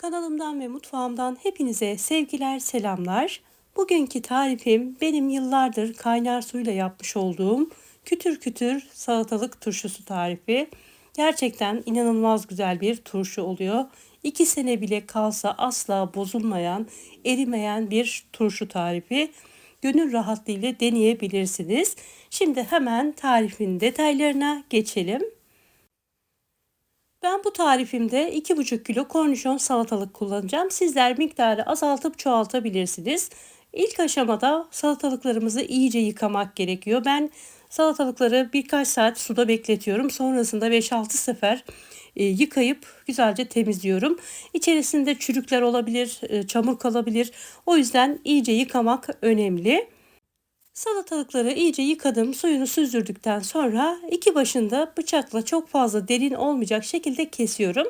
Kanalımdan ve mutfağımdan hepinize sevgiler, selamlar. Bugünkü tarifim benim yıllardır kaynar suyla yapmış olduğum kütür kütür salatalık turşusu tarifi. Gerçekten inanılmaz güzel bir turşu oluyor. İki sene bile kalsa asla bozulmayan, erimeyen bir turşu tarifi. Gönül rahatlığıyla deneyebilirsiniz. Şimdi hemen tarifin detaylarına geçelim. Ben bu tarifimde 2,5 kilo kornişon salatalık kullanacağım. Sizler miktarı azaltıp çoğaltabilirsiniz. İlk aşamada salatalıklarımızı iyice yıkamak gerekiyor. Ben salatalıkları birkaç saat suda bekletiyorum. Sonrasında 5-6 sefer e, yıkayıp güzelce temizliyorum. İçerisinde çürükler olabilir, e, çamur kalabilir. O yüzden iyice yıkamak önemli. Salatalıkları iyice yıkadım, suyunu süzdürdükten sonra iki başında bıçakla çok fazla derin olmayacak şekilde kesiyorum.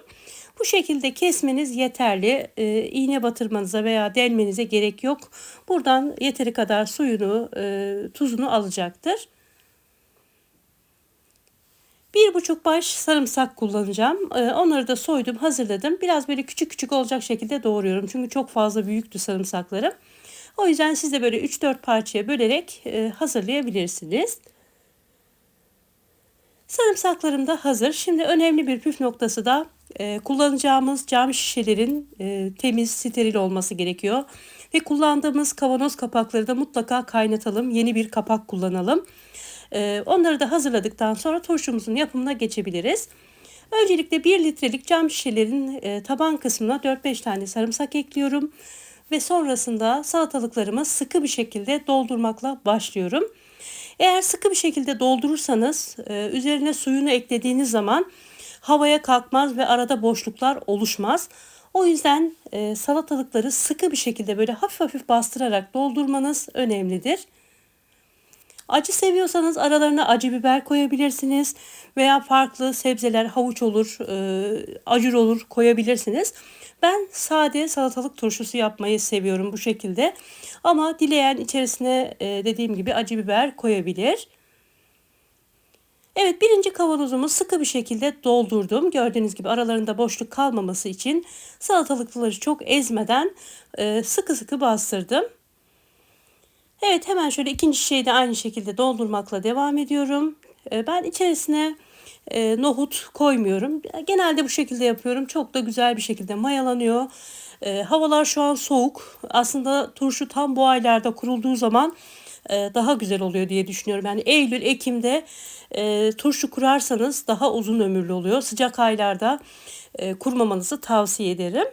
Bu şekilde kesmeniz yeterli. E, iğne batırmanıza veya delmenize gerek yok. Buradan yeteri kadar suyunu, e, tuzunu alacaktır. Bir buçuk baş sarımsak kullanacağım. E, onları da soydum, hazırladım. Biraz böyle küçük küçük olacak şekilde doğruyorum. Çünkü çok fazla büyüktü sarımsaklarım. O yüzden siz de böyle 3-4 parçaya bölerek e, hazırlayabilirsiniz. Sarımsaklarım da hazır. Şimdi önemli bir püf noktası da e, kullanacağımız cam şişelerin e, temiz, steril olması gerekiyor. Ve kullandığımız kavanoz kapakları da mutlaka kaynatalım. Yeni bir kapak kullanalım. E, onları da hazırladıktan sonra turşumuzun yapımına geçebiliriz. Öncelikle 1 litrelik cam şişelerin e, taban kısmına 4-5 tane sarımsak ekliyorum ve sonrasında salatalıklarımı sıkı bir şekilde doldurmakla başlıyorum. Eğer sıkı bir şekilde doldurursanız e, üzerine suyunu eklediğiniz zaman havaya kalkmaz ve arada boşluklar oluşmaz. O yüzden e, salatalıkları sıkı bir şekilde böyle hafif hafif bastırarak doldurmanız önemlidir. Acı seviyorsanız aralarına acı biber koyabilirsiniz veya farklı sebzeler havuç olur, e, acur olur koyabilirsiniz. Ben sade salatalık turşusu yapmayı seviyorum bu şekilde. Ama dileyen içerisine e, dediğim gibi acı biber koyabilir. Evet birinci kavanozumu sıkı bir şekilde doldurdum. Gördüğünüz gibi aralarında boşluk kalmaması için salatalıkları çok ezmeden e, sıkı sıkı bastırdım. Evet hemen şöyle ikinci şişeyi de aynı şekilde doldurmakla devam ediyorum. E, ben içerisine e, nohut koymuyorum. Genelde bu şekilde yapıyorum. Çok da güzel bir şekilde mayalanıyor. E, havalar şu an soğuk. Aslında turşu tam bu aylarda kurulduğu zaman e, daha güzel oluyor diye düşünüyorum. Yani Eylül, Ekim'de e, turşu kurarsanız daha uzun ömürlü oluyor. Sıcak aylarda kurmamanızı tavsiye ederim.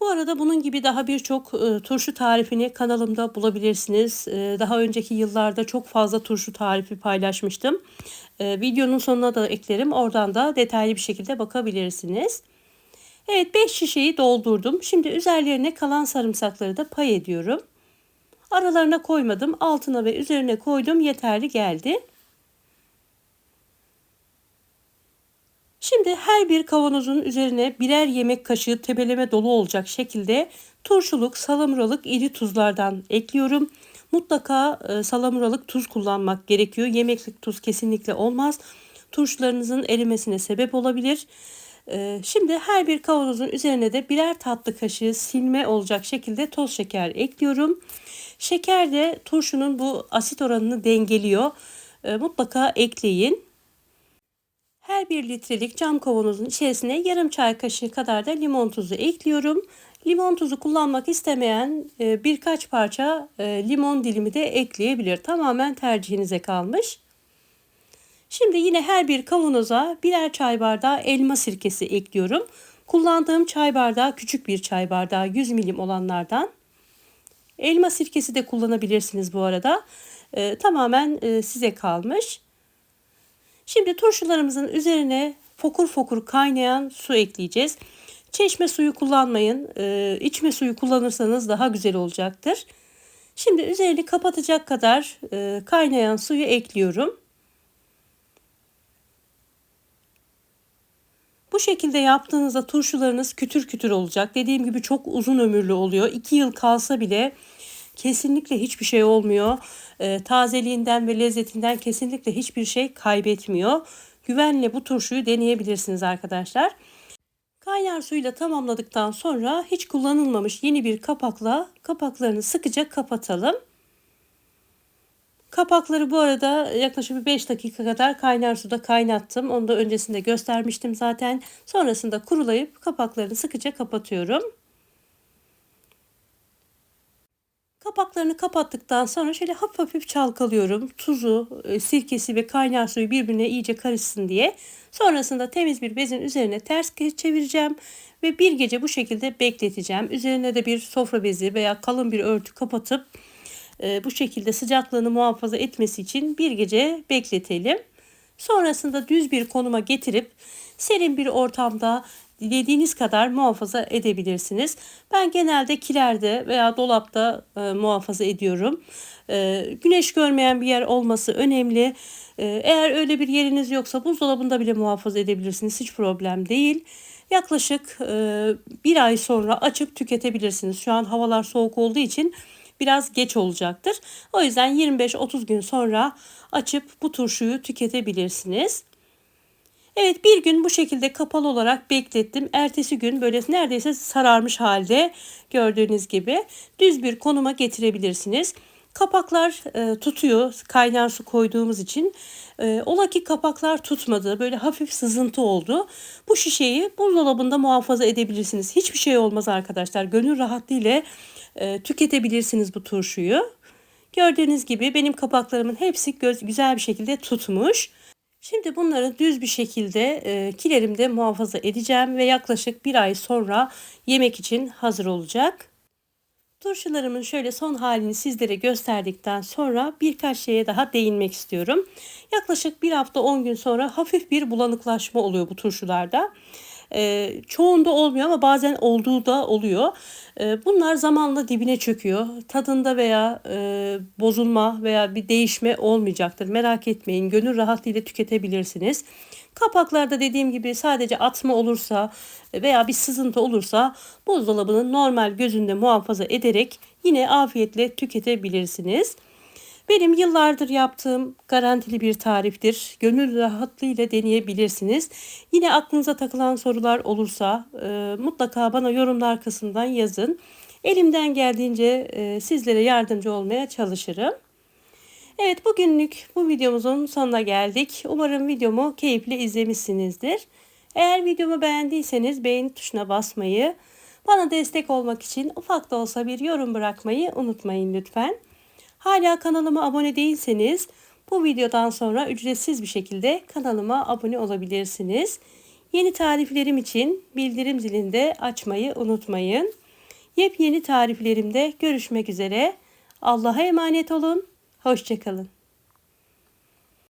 Bu arada bunun gibi daha birçok e, turşu tarifini kanalımda bulabilirsiniz. E, daha önceki yıllarda çok fazla turşu tarifi paylaşmıştım. E, videonun sonuna da eklerim. Oradan da detaylı bir şekilde bakabilirsiniz. Evet 5 şişeyi doldurdum. Şimdi üzerlerine kalan sarımsakları da pay ediyorum. Aralarına koymadım. Altına ve üzerine koydum. Yeterli geldi. Şimdi her bir kavanozun üzerine birer yemek kaşığı tebeleme dolu olacak şekilde turşuluk, salamuralık iri tuzlardan ekliyorum. Mutlaka e, salamuralık tuz kullanmak gerekiyor. Yemeklik tuz kesinlikle olmaz. Turşularınızın erimesine sebep olabilir. E, şimdi her bir kavanozun üzerine de birer tatlı kaşığı silme olacak şekilde toz şeker ekliyorum. Şeker de turşunun bu asit oranını dengeliyor. E, mutlaka ekleyin. Her bir litrelik cam kavanozun içerisine yarım çay kaşığı kadar da limon tuzu ekliyorum. Limon tuzu kullanmak istemeyen e, birkaç parça e, limon dilimi de ekleyebilir. Tamamen tercihinize kalmış. Şimdi yine her bir kavanoza birer çay bardağı elma sirkesi ekliyorum. Kullandığım çay bardağı küçük bir çay bardağı 100 milim olanlardan. Elma sirkesi de kullanabilirsiniz bu arada. E, tamamen size kalmış. Şimdi turşularımızın üzerine fokur fokur kaynayan su ekleyeceğiz. Çeşme suyu kullanmayın. Ee, içme suyu kullanırsanız daha güzel olacaktır. Şimdi üzerini kapatacak kadar e, kaynayan suyu ekliyorum. Bu şekilde yaptığınızda turşularınız kütür kütür olacak. Dediğim gibi çok uzun ömürlü oluyor. 2 yıl kalsa bile kesinlikle hiçbir şey olmuyor. E, tazeliğinden ve lezzetinden kesinlikle hiçbir şey kaybetmiyor. Güvenle bu turşuyu deneyebilirsiniz arkadaşlar. Kaynar suyla tamamladıktan sonra hiç kullanılmamış yeni bir kapakla kapaklarını sıkıca kapatalım. Kapakları bu arada yaklaşık bir 5 dakika kadar kaynar suda kaynattım. Onu da öncesinde göstermiştim zaten. Sonrasında kurulayıp kapaklarını sıkıca kapatıyorum. Kapaklarını kapattıktan sonra şöyle hafif hafif çalkalıyorum. Tuzu, e, sirkesi ve kaynar suyu birbirine iyice karışsın diye. Sonrasında temiz bir bezin üzerine ters çevireceğim ve bir gece bu şekilde bekleteceğim. Üzerine de bir sofra bezi veya kalın bir örtü kapatıp e, bu şekilde sıcaklığını muhafaza etmesi için bir gece bekletelim. Sonrasında düz bir konuma getirip serin bir ortamda dilediğiniz kadar muhafaza edebilirsiniz. Ben genelde kilerde veya dolapta e, muhafaza ediyorum. E, güneş görmeyen bir yer olması önemli. E, eğer öyle bir yeriniz yoksa buzdolabında bile muhafaza edebilirsiniz. Hiç problem değil. Yaklaşık e, bir ay sonra açıp tüketebilirsiniz. Şu an havalar soğuk olduğu için biraz geç olacaktır. O yüzden 25-30 gün sonra açıp bu turşuyu tüketebilirsiniz. Evet bir gün bu şekilde kapalı olarak beklettim. Ertesi gün böyle neredeyse sararmış halde gördüğünüz gibi düz bir konuma getirebilirsiniz. Kapaklar e, tutuyor kaynar su koyduğumuz için. E, ola ki kapaklar tutmadı. Böyle hafif sızıntı oldu. Bu şişeyi buzdolabında muhafaza edebilirsiniz. Hiçbir şey olmaz arkadaşlar. Gönül rahatlığıyla e, tüketebilirsiniz bu turşuyu. Gördüğünüz gibi benim kapaklarımın hepsi göz, güzel bir şekilde tutmuş. Şimdi bunları düz bir şekilde e, kilerimde muhafaza edeceğim ve yaklaşık bir ay sonra yemek için hazır olacak. Turşularımın şöyle son halini sizlere gösterdikten sonra birkaç şeye daha değinmek istiyorum. Yaklaşık bir hafta 10 gün sonra hafif bir bulanıklaşma oluyor bu turşularda. E, çoğunda olmuyor ama bazen olduğu da oluyor. E, bunlar zamanla dibine çöküyor. Tadında veya e, bozulma veya bir değişme olmayacaktır. Merak etmeyin. Gönül rahatlığıyla tüketebilirsiniz. Kapaklarda dediğim gibi sadece atma olursa veya bir sızıntı olursa buzdolabının normal gözünde muhafaza ederek yine afiyetle tüketebilirsiniz. Benim yıllardır yaptığım garantili bir tariftir. Gönül rahatlığıyla deneyebilirsiniz. Yine aklınıza takılan sorular olursa e, mutlaka bana yorumlar kısmından yazın. Elimden geldiğince e, sizlere yardımcı olmaya çalışırım. Evet bugünlük bu videomuzun sonuna geldik. Umarım videomu keyifle izlemişsinizdir. Eğer videomu beğendiyseniz beğeni tuşuna basmayı, bana destek olmak için ufak da olsa bir yorum bırakmayı unutmayın lütfen. Hala kanalıma abone değilseniz bu videodan sonra ücretsiz bir şekilde kanalıma abone olabilirsiniz. Yeni tariflerim için bildirim zilinde açmayı unutmayın. Yepyeni tariflerimde görüşmek üzere. Allah'a emanet olun. Hoşçakalın.